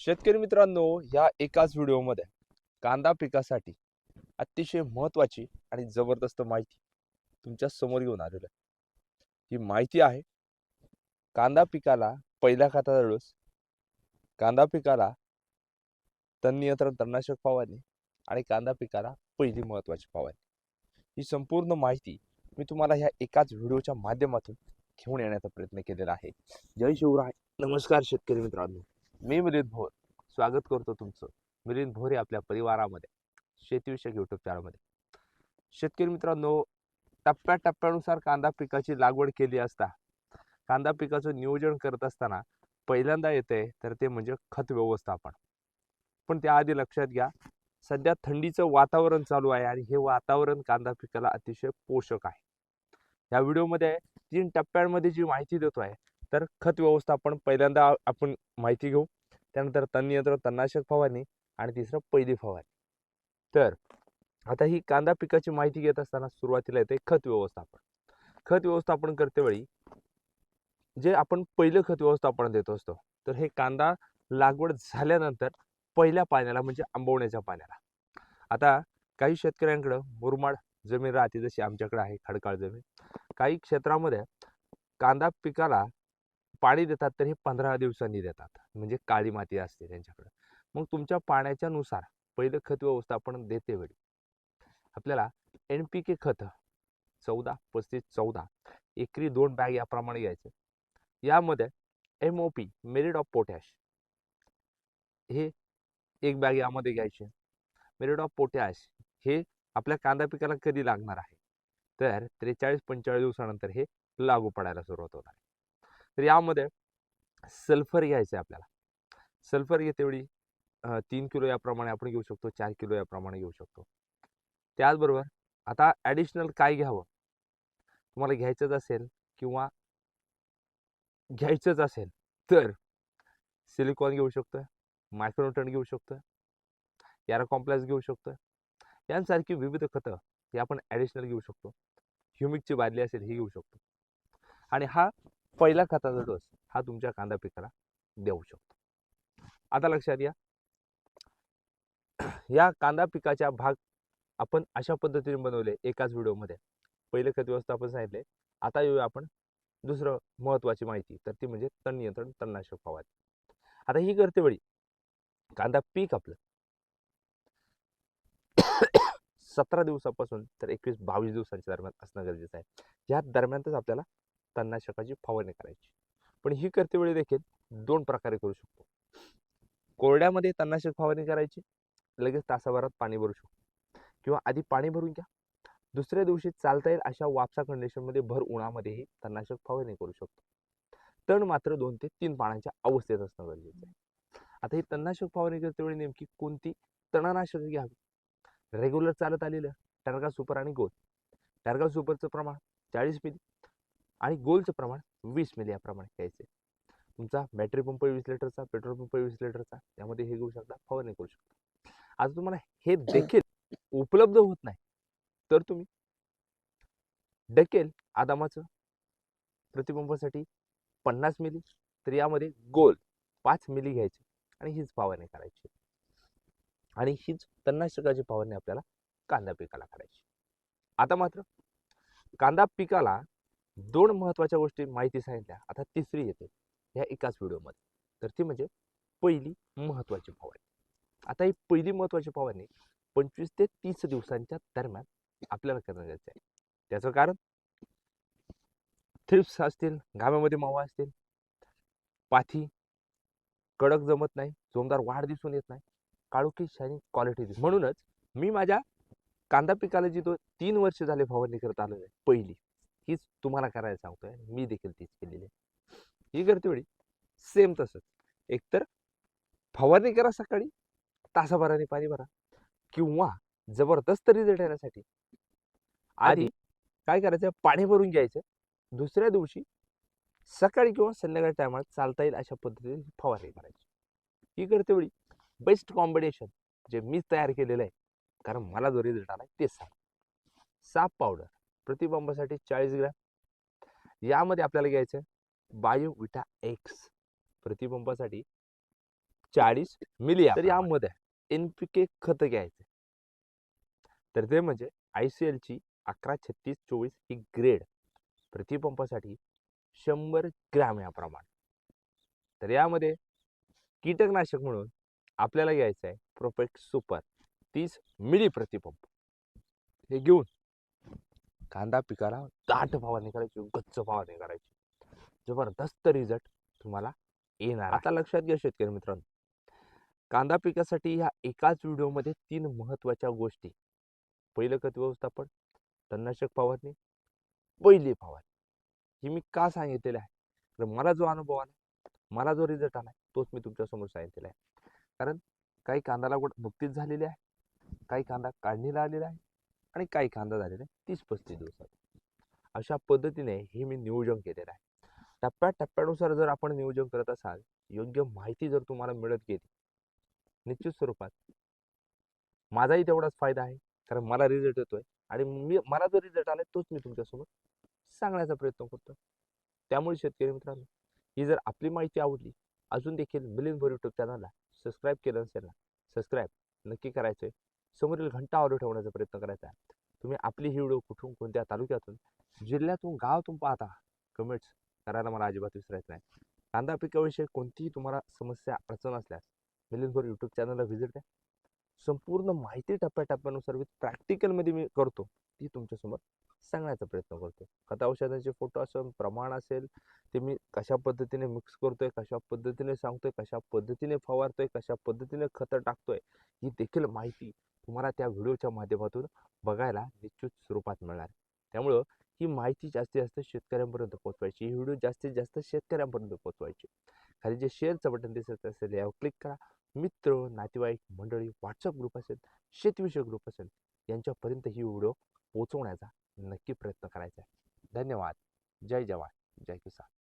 शेतकरी मित्रांनो या एकाच व्हिडिओमध्ये कांदा पिकासाठी अतिशय महत्त्वाची आणि जबरदस्त माहिती तुमच्यासमोर घेऊन आलेलं आहे. ही माहिती आहे कांदा पिकाला पहिल्या खताचा डोस कांदा पिकाला तण नियंत्रण तणनाशक फवारणी आणि कांदा पिकाला पहिली महत्त्वाची फवारणी. ही संपूर्ण माहिती मी तुम्हाला ह्या एकाच व्हिडिओच्या माध्यमातून घेऊन येण्याचा प्रयत्न केलेला आहे. जय शिवराय. नमस्कार शेतकरी मित्रांनो. मी मिलिंद भोर. स्वागत करतो तुमचं. मिलिंद भोर हे आपल्या परिवारामध्ये शेतीविषयक युट्यूब चॅनलमध्ये शेतकरी मित्रांनो टप्प्याटप्प्यानुसार कांदा पिकाची लागवड केली असता कांदा पिकाचं नियोजन करत असताना पहिल्यांदा येते तर ते म्हणजे खत व्यवस्थापन. पण त्याआधी लक्षात घ्या सध्या थंडीचं वातावरण चालू आहे आणि हे वातावरण कांदा पिकाला अतिशय पोषक आहे. या व्हिडिओमध्ये तीन टप्प्यांमध्ये जी माहिती देतो आहे तर खत व्यवस्थापन पहिल्यांदा आपण माहिती घेऊ. त्यानंतर तण नियंत्रण तणनाशक फवारणी आणि तिसरं पहिली फवारणी. तर आता ही कांदा पिकाची माहिती घेत असताना सुरुवातीला येते खत व्यवस्थापन. खत व्यवस्थापन करतेवेळी जे आपण पहिलं खत व्यवस्थापन देत असतो तर हे कांदा लागवड झाल्यानंतर पहिल्या पाण्याला म्हणजे आंबवण्याच्या पाण्याला. आता काही शेतकऱ्यांकडं मुरमाड जमीन राहते जशी आमच्याकडे आहे खडकाळ जमीन. काही क्षेत्रामध्ये कांदा पिकाला पाणी देतात तर हे पंधरा दिवसांनी देतात. म्हणजे काळी माती असते त्यांच्याकडे. मग तुमच्या पाण्याच्या नुसार पहिलं खत व्यवस्थापन देते वेळी. आपल्याला एन पी के खत चौदा पस्तीस चौदा एकरी दोन बॅग याप्रमाणे घ्यायचे. यामध्ये M O P muriate of potash हे एक बॅग यामध्ये घ्यायचे. मेरिड ऑफ पोटॅश हे आपल्या कांदा पिकाला कधी लागणार आहे? तर त्रेचाळीस पंचेचाळीस दिवसानंतर हे लागू पडायला सुरुवात होणार आहे. तर यामध्ये सल्फर घ्यायचं आहे आपल्याला. सल्फर घे तेवढी तीन किलो याप्रमाणे आपण घेऊ शकतो चार किलो याप्रमाणे घेऊ शकतो. त्याचबरोबर आता ॲडिशनल काय घ्यावं? तुम्हाला घ्यायचंच असेल किंवा घ्यायचंच असेल तर सिलिकॉन घेऊ शकतो मायक्रोटन घेऊ शकतो यारा कॉम्प्लेक्स घेऊ शकतो यांसारखी विविध खतं हे आपण ॲडिशनल घेऊ शकतो. ह्युमिकची बादली असेल ही घेऊ शकतो. आणि हा पहिला खताचा डोस हा तुमच्या कांदा पिकाला देऊ शकतो. आता लक्षात घ्या. या कांदा पिकाच्या भाग आपण अशा पद्धतीने बनवले एकाच व्हिडिओमध्ये. पहिले खत व्यवस्थापन सांगितले. आता येऊया आपण दुसरं महत्त्वाची माहिती. तर ती म्हणजे तण नियंत्रण तणनाशक फवारणी. आता ही करते वेळी कांदा पीक आपलं. सतरा दिवसापासून तर एकवीस बावीस दिवसांच्या दरम्यान असणं गरजेचं आहे. या दरम्यानच आपल्याला तणनाशकाची फवारणी करायची. पण ही करतेवेळी देखील दोन प्रकारे करू शकतो. कोरड्यामध्ये तणनाशक फवारणी करायची लगेच तासाभरात पाणी भरू शकतो. किंवा आधी पाणी भरून घ्या. दुसऱ्या दिवशी चालता येईल अशा वापसा कंडिशनमध्ये भर उन्हामध्येही तणनाशक फवारणी करू शकतो. तण मात्र दोन ते तीन पाण्याच्या अवस्थेत असणं गरजेचं आहे. आता ही तणनाशक फवारणी करते वेळी नेमकी कोणती तणनाशक घ्यावी? रेग्युलर चालत आलेलं टर्गा सुपर आणि गोल. टर्गा सुपरचं प्रमाण चाळीस मिली आणि गोलचं प्रमाण वीस मिली याप्रमाणे घ्यायचे. तुमचा बॅटरी पंप वीस लिटरचा पेट्रोल पंप वीस लिटरचा यामध्ये हे घेऊ शकता फवारणी करू शकता. आता तुम्हाला हे देखील उपलब्ध होत नाही तर तुम्ही डकेल आदामाचं प्रतिपंपासाठी पन्नास मिली तर यामध्ये गोल पाच मिली घ्यायची आणि हीच फवारणी करायची. आणि हीच तणनाशकाची फवारणी आपल्याला कांदा पिकाला करायची. आता मात्र कांदा पिकाला दोन महत्त्वाच्या गोष्टी माहिती सांगितल्या. आता तिसरी येते. ह्या एकाच व्हिडिओमध्ये. तर ती म्हणजे पहिली महत्त्वाची फवारणी आता ही पहिली महत्त्वाची फवारणी पंचवीस ते तीस दिवसांच्या दरम्यान आपल्याला करणं गरजेचं आहे. त्याचं कारण? थ्रिप्स असतील घाम्यामध्ये मावा असतील पाथी कडक जमत नाही जोमदार वाढ दिसून येत नाही काळोखी शायनिंग क्वालिटी दिसते म्हणूनच मी माझ्या कांदा पिकाला जी तो तीन वर्ष झाले फवारणी करत आलो आहे पहिली. हीच तुम्हाला करायला सांगतोय मी देखील तीच केलेली आहे. ही करते वेळी सेम तसंच. एकतर फवारणी करा सकाळी तासाभराने पाणी भरा किंवा जबरदस्त रिझल्ट येण्यासाठी. आधी काय करायचं? पाणी भरून घ्यायचं. दुसऱ्या दिवशी सकाळी किंवा संध्याकाळी टायमाला चालता येईल अशा पद्धतीने फवारणी करायची. ही करते वेळी बेस्ट कॉम्बिनेशन जे मी तयार केलेलं आहे. कारण मला जो रिझल्ट आला तेच सांग. साप पावडर प्रतिबंबासाठी चाळीस ग्रॅम. यामध्ये आपल्याला घ्यायचं बायो विटा एक्स. प्रतिबंबासाठी चाळीस मिली तर यामध्ये एन पी के खत घ्यायचे तर ते म्हणजे आय सी एलची अकरा छत्तीस चोवीस ही ग्रेड. प्रतिपंपासाठी शंभर ग्रॅम या प्रमाण तर यामध्ये कीटकनाशक म्हणून आपल्याला घ्यायचं आहे प्रोपेक्ट सुपर तीस मिली प्रतिपंप हे घेऊन कांदा पिकाला दाट फवारणी करायची गच्च फवारणी करायची जबरदस्त रिझल्ट तुम्हाला येणार आता लक्षात घ्या शेतकरी मित्रांनो. कांदा पिकासाठी ह्या एकाच व्हिडिओमध्ये तीन महत्त्वाच्या गोष्टी. पहिलं खत व्यवस्थापन तणनाशक फवारणी पहिली फवारणी. ही मी का सांगितलेलं आहे? तर मला जो अनुभव आला मला जो रिझल्ट आला तोच मी तुमच्यासमोर सांगितलेला आहे. कारण काही कांदा लागवड नुकतीच झालेली आहे. काही कांदा काढणीला आलेला आहे. आणि काही कांदा झालेला आहे तीस पस्तीस दिवसात. अशा पद्धतीने हे मी नियोजन केलेलं आहे. टप्प्या टप्प्यानुसार जर आपण नियोजन करत असाल योग्य माहिती जर तुम्हाला मिळत गेली निश्चित स्वरूपात माझाही तेवढाच फायदा आहे कारण मला रिझल्ट येतोय आणि मी मला जो रिझल्ट आलाय तोच मी तुमच्यासोबत सांगण्याचा प्रयत्न करतो. त्यामुळे शेतकरी मित्रांनो ही जर आपली माहिती आवडली अजून देखील मिलिंद भर युट्यूब चॅनलला सबस्क्राईब केलं नसेल ना सबस्क्राईब नक्की करायचंय. समोरील घंटा ऑर्डर ठेवण्याचा प्रयत्न करायचा आहे. तुम्ही आपली ही व्हिडिओ कुठून कोणत्या तालुक्यातून जिल्ह्यातून गावातून पाहता कमेंट्स करायला मला अजिबात विसरायचं नाही. कांदा पिकाविषयी कोणतीही तुम्हाला समस्या अडचण असल्यास मिलिंद यूट्यूब चॅनलला व्हिजिट द्या. संपूर्ण माहिती टप्प्याटप्प्यानुसार विथ प्रॅक्टिकलमध्ये मी करतो ती तुमच्यासमोर सांगण्याचा प्रयत्न करतो. खता औषधांचे फोटो असेल प्रमाण असेल ते मी कशा पद्धतीने मिक्स करतोय कशा पद्धतीने सांगतोय कशा पद्धतीने फवारतोय कशा पद्धतीने खतं टाकतोय ही देखील माहिती तुम्हाला त्या व्हिडिओच्या माध्यमातून बघायला निश्चित स्वरूपात मिळणार. त्यामुळं ही माहिती जास्तीत जास्त शेतकऱ्यांपर्यंत पोहोचवायची ही व्हिडिओ जास्तीत जास्त शेतकऱ्यांपर्यंत पोहोचवायची. खाली जे शेअरचं बटन दिसत असेल यावर क्लिक करा. मित्र नातेवाईक मंडळी व्हॉट्सअप ग्रुप असेल शेतीविषयक ग्रुप असेल यांच्यापर्यंत ही व्हिडिओ पोहोचवण्याचा नक्की प्रयत्न करायचा आहे. धन्यवाद. जय जवान. जय किसान.